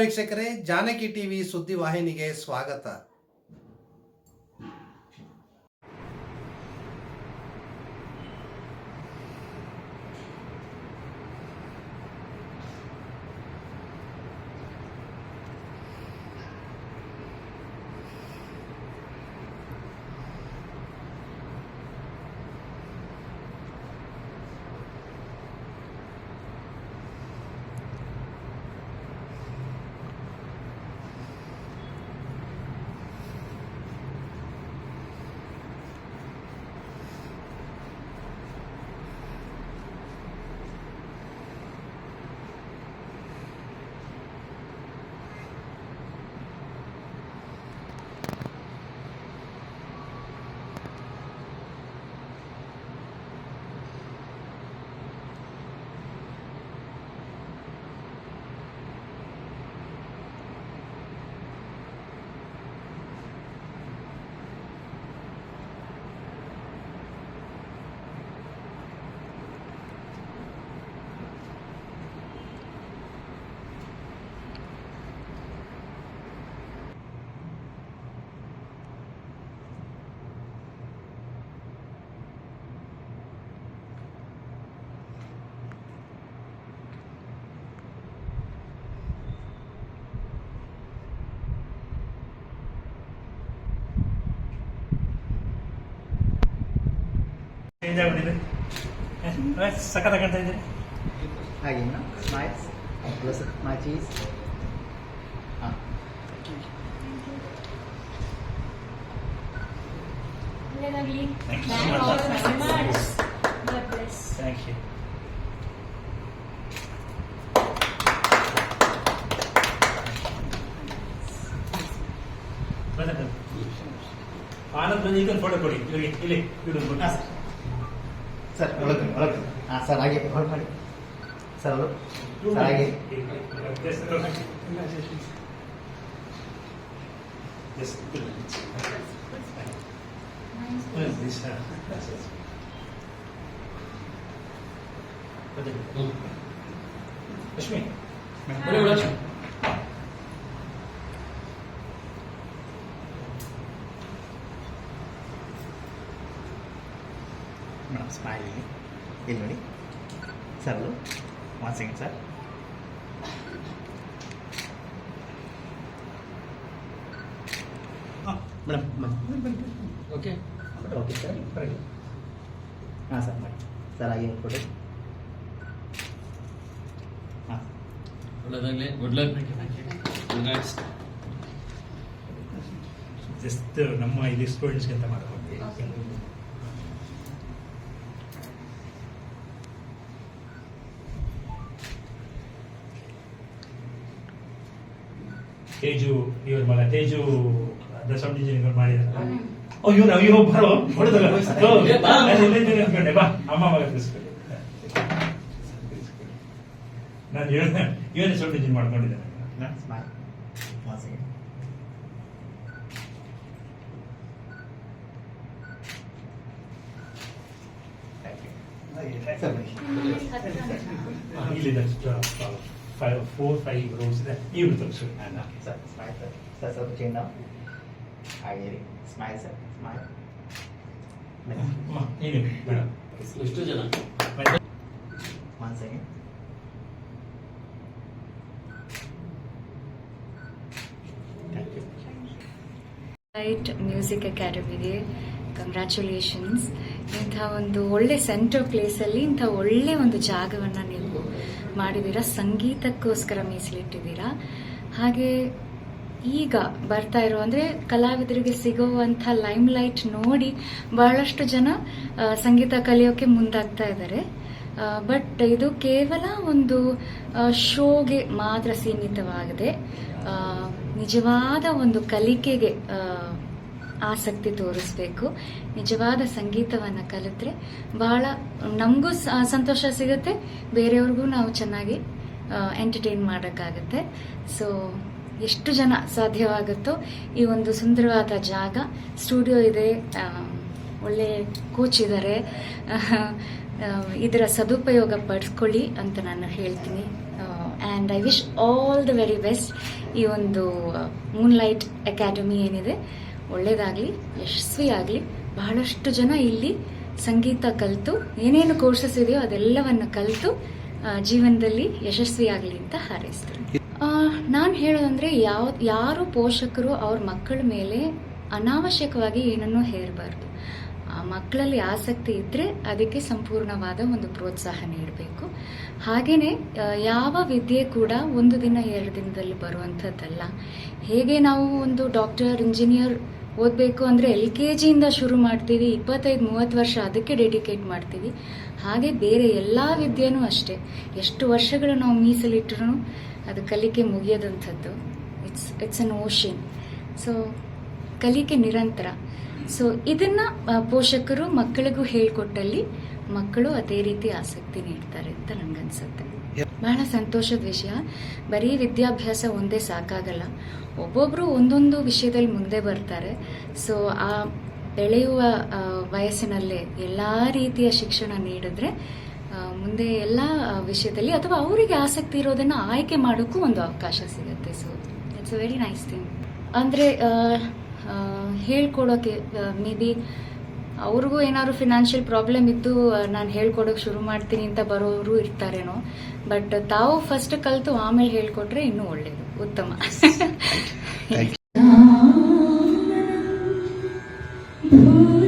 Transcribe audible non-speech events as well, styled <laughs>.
ವೀಕ್ಷಕರೇ ಜಾನಕಿ ಟಿವಿ ಸುದ್ದಿ ವಾಹಿನಿಗೆ ಸ್ವಾಗತ. ಚೇಂಜ್ ಆಗ್ಬಿಟ್ಟಿದೆ ಸಖತ್ ಕಾಣ್ತಾ ಇದ್ದೀರಿ ಹಾಗೇನಾ ಸ್ಮೈಲ್ಸ್ ಪ್ಲಸ್ ಮೈ ಚೀಸ್ ಹಾಂ ಒಳ್ಳೆದಾಗ್ಲಿ Thank you Thank so much. you very much. God bless. Thank you Anand ಬಂದು ಈಗ ಫೋಟೋ ಕೊಡಿ ಇಲ್ಲಿಗೆ ಇಲ್ಲಿ ಇಡು ಹಾಂ ಸರ್ ಸರ್ ಒಳಗೆ ಒಳಗೆ ಹಾಂ ಸರ್ ಹಾಗೆ ಹೊರಗೆ ಮಾಡಿ. ಸರ್ ಅದು ಸರ್ ಹಾಗೆ. ಲಕ್ಷ್ಮಿ. ಮೇಡಮ್ ಸ್ಮೈಲ್ ಇಲ್ಲಿ ಇಲ್ಲಿ ನೋಡಿ ಸರ್ ಅದು ಒನ್ ಸೆಕೆಂಡ್ ಸರ್ ಹಾಂ ಮೇಡಮ್ ಓಕೆ ಓಕೆ ಸರ್ ಹಾಂ ಸರ್ ಮಾಡಿ ಸರ್ ಹಾಗೆ ಕೊಡಿ ಹಾಂ ಒಳ್ಳೆದಾಗಲಿ. ಗುಡ್ ಲಕ್ ಜಸ್ಟ್ ನಮ್ಮ ಇಲ್ಲಿ ಸ್ಟೂಡೆಂಟ್ಸ್ಗೆ ಅಂತ ಮಾಡ್ಕೊಂಡ್ವಿ ತೇಜು ಇವ್ರ ಮಗ ತೇಜು ಸೌಂಡ್ ಇಂಜಿನಿಯರ್ ಮಾಡಿದಾರ. ಓ ಇವ್ರು ಅಯ್ಯೋ ಬರೋ ಹೊಡೆದಲ್ಲ. ಬಾ. ಅಮ್ಮ ಮಗ ತಿಳಿಸ್ಕೊಳ್ಳಿ ನಾನು ಇವನ ಇವನೇ sound engine ಮಾಡ್ಕೊಂಡಿದ್ದೇನೆ. Smile one four, five rows ಇಲ್ಲಿ ಫೈವ್ ಫೋರ್ ಫೈವ್ ರೋಡ್ಸ್ ಇದೆ ಇವ್ರು ತೋರಿಸು sir smile sir smile sir smile madam ಎಷ್ಟು ಜನ ಒನ್ ಸೆಕೆಂಡ್ ಲೈಟ್ ಮ್ಯೂಸಿಕ್ ಅಕಾಡೆಮಿಗೆ ಕಂಗ್ರ್ಯಾಚುಲೇಷನ್ಸ್ ಇಂಥ ಒಂದು ಒಳ್ಳೆ ಸೆಂಟ್ರ್ ಪ್ಲೇಸಲ್ಲಿ ಇಂಥ ಒಳ್ಳೆ ಒಂದು ಜಾಗವನ್ನು ನೀವು ಮಾಡಿದ್ದೀರಾ? ಸಂಗೀತಕ್ಕೋಸ್ಕರ ಮೀಸಲಿಟ್ಟಿದ್ದೀರಾ? ಹಾಗೆ ಈಗ ಬರ್ತಾ ಇರೋ, ಅಂದರೆ ಕಲಾವಿದರಿಗೆ ಸಿಗುವಂಥ ಲೈಮ್ ಲೈಟ್ ನೋಡಿ ಬಹಳಷ್ಟು ಜನ ಸಂಗೀತ ಕಲಿಯೋಕೆ ಮುಂದಾಗ್ತಾ ಇದ್ದಾರೆ. ಬಟ್ ಇದು ಕೇವಲ ಒಂದು ಶೋಗೆ ಮಾತ್ರ ಸೀಮಿತವಾಗಿದೆ. ನಿಜವಾದ ಒಂದು ಕಲಿಕೆಗೆ ಆಸಕ್ತಿ ತೋರಿಸ್ಬೇಕು. ನಿಜವಾದ ಸಂಗೀತವನ್ನು ಕಲಿತ್ರೆ ಬಹಳ ನಮಗೂ ಸಂತೋಷ ಸಿಗುತ್ತೆ. ಬೇರೆಯವ್ರಿಗೂ ನಾವು ಚೆನ್ನಾಗಿ ಎಂಟರ್ಟೈನ್ ಮಾಡೋಕ್ಕಾಗುತ್ತೆ. ಸೊ ಎಷ್ಟು ಜನ ಸಾಧ್ಯವಾಗುತ್ತೋ ಈ ಒಂದು ಸುಂದರವಾದ ಜಾಗ. ಸ್ಟುಡಿಯೋ ಇದೆ ಒಳ್ಳೆ ಕೋಚ್ ಇದ್ದಾರೆ ಇದರ ಸದುಪಯೋಗ ಪಡಿಸ್ಕೊಳ್ಳಿ ಅಂತ ನಾನು ಹೇಳ್ತೀನಿ. And I wish all the very best ಈ ಒಂದು ಮೂನ್ಲೈಟ್ ಅಕಾಡೆಮಿ ಏನಿದೆ. ಒಳ್ಳೆಯದಾಗಲಿ ಯಶಸ್ವಿಯಾಗಲಿ, ಬಹಳಷ್ಟು ಜನ ಇಲ್ಲಿ ಸಂಗೀತ ಕಲಿತು, ಏನೇನು ಕೋರ್ಸಸ್ ಇದೆಯೋ ಅದೆಲ್ಲವನ್ನು ಕಲಿತು ಜೀವನದಲ್ಲಿ ಯಶಸ್ವಿಯಾಗಲಿ ಅಂತ ಹಾರೈಸ್ತೀನಿ ನಾನು ಹೇಳೋದಂದ್ರೆ ಯಾವ, ಯಾರು ಪೋಷಕರು ಅವ್ರ ಮಕ್ಕಳ ಮೇಲೆ ಅನಾವಶ್ಯಕವಾಗಿ ಏನನ್ನು ಹೇರಬಾರ್ದು. ಆ ಮಕ್ಕಳಲ್ಲಿ ಆಸಕ್ತಿ ಇದ್ದರೆ ಅದಕ್ಕೆ ಸಂಪೂರ್ಣವಾದ ಒಂದು ಪ್ರೋತ್ಸಾಹ ನೀಡಬೇಕು ಹಾಗೆಯೇ ಯಾವ ವಿದ್ಯೆ ಕೂಡ ಒಂದು ದಿನ, ಎರಡು ದಿನದಲ್ಲಿ ಬರುವಂಥದ್ದಲ್ಲ. ಹೇಗೆ ನಾವು ಒಂದು ಡಾಕ್ಟರ್, ಇಂಜಿನಿಯರ್ ಓದಬೇಕು ಅಂದರೆ ಎಲ್ ಕೆ ಜಿಯಿಂದ ಶುರು ಮಾಡ್ತೀವಿ, ಇಪ್ಪತ್ತೈದು, ಮೂವತ್ತು ವರ್ಷ ಅದಕ್ಕೆ ಡೆಡಿಕೇಟ್ ಮಾಡ್ತೀವಿ. ಹಾಗೆ ಬೇರೆ ಎಲ್ಲ ವಿದ್ಯೆನೂ ಅಷ್ಟೇ. ಎಷ್ಟು ವರ್ಷಗಳು ನಾವು ಮೀಸಲಿಟ್ಟರೂ ಅದು ಕಲಿಕೆ ಮುಗಿಯೋದಂಥದ್ದು. It's it's an ocean so ಕಲಿಕೆ ನಿರಂತರ. ಸೊ ಇದನ್ನು ಪೋಷಕರು ಮಕ್ಕಳಿಗೂ ಹೇಳಿಕೊಟ್ಟಲ್ಲಿ ಮಕ್ಕಳು ಅದೇ ರೀತಿ ಆಸಕ್ತಿ ನೀಡ್ತಾರೆ ಅಂತ ನನಗನ್ಸುತ್ತೆ ಬಹಳ ಸಂತೋಷದ ವಿಷಯ. ಬರೀ ವಿದ್ಯಾಭ್ಯಾಸ ಒಂದೇ ಸಾಕಾಗಲ್ಲ. ಒಬ್ಬೊಬ್ಬರು ಒಂದೊಂದು ವಿಷಯದಲ್ಲಿ ಮುಂದೆ ಬರ್ತಾರೆ. ಸೊ ಆ ಬೆಳೆಯುವ ವಯಸ್ಸಿನಲ್ಲೇ ಎಲ್ಲ ರೀತಿಯ ಶಿಕ್ಷಣ ನೀಡಿದ್ರೆ ಮುಂದೆ ಎಲ್ಲ ವಿಷಯದಲ್ಲಿ ಅಥವಾ ಅವರಿಗೆ ಆಸಕ್ತಿ ಇರೋದನ್ನ ಆಯ್ಕೆ ಮಾಡೋಕ್ಕೂ ಒಂದು ಅವಕಾಶ ಸಿಗುತ್ತೆ. So it's a very nice thing ಅಂದ್ರೆ ಹೇಳ್ಕೊಡೋಕೆ ಮೇ ಬಿ ಅವ್ರಿಗೂ ಏನಾದ್ರು ಫಿನಾನ್ಷಿಯಲ್ ಪ್ರಾಬ್ಲಮ್ ಇದ್ದು ನಾನು ಹೇಳ್ಕೊಡೋಕೆ ಶುರು ಮಾಡ್ತೀನಿ ಅಂತ ಬರೋರು ಇರ್ತಾರೇನೋ. ಬಟ್ ತಾವು ಫಸ್ಟ್ ಕಲಿತು ಆಮೇಲೆ ಹೇಳ್ಕೊಟ್ರೆ ಇನ್ನೂ ಒಳ್ಳೇದು. ಉತ್ತಮ. Thank you. <laughs>